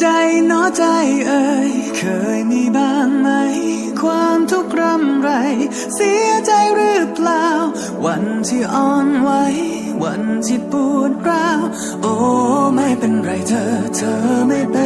ใจเนอใจเอ่ยเคยมีบ้างไหม ความทุกข์รำไร เสียใจหรือเปล่า วันที่อ่อนไหววันที่ปวดร้าว โอ้ ไม่เป็นไรเธอ เธอไม่เป็น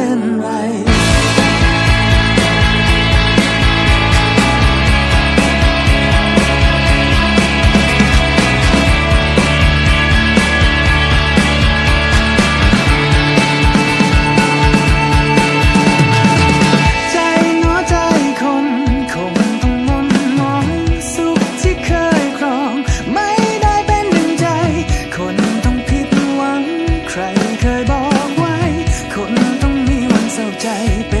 ใครเคยบอกไว้ คนต้องมีวันเศร้าใจเป็น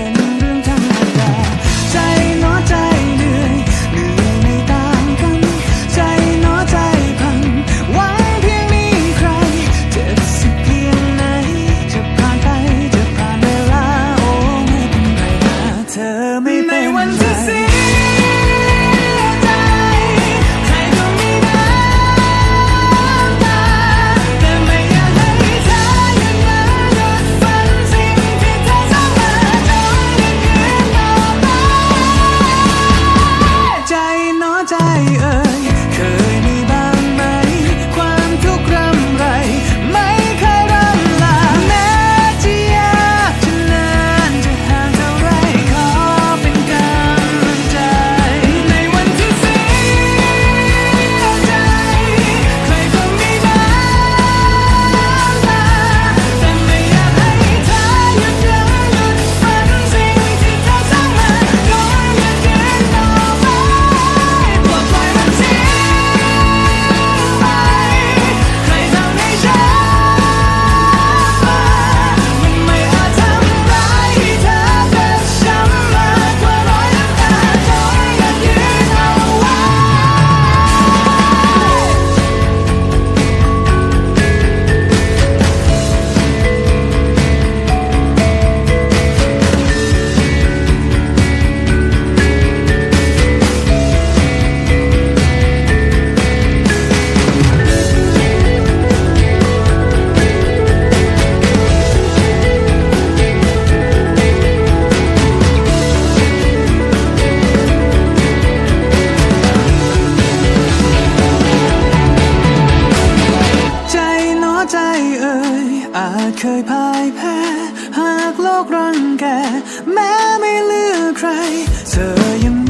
อาจเคยพ่ายแพ้ หากโลกรังแก แม้ไม่เลือกใคร เธอยัง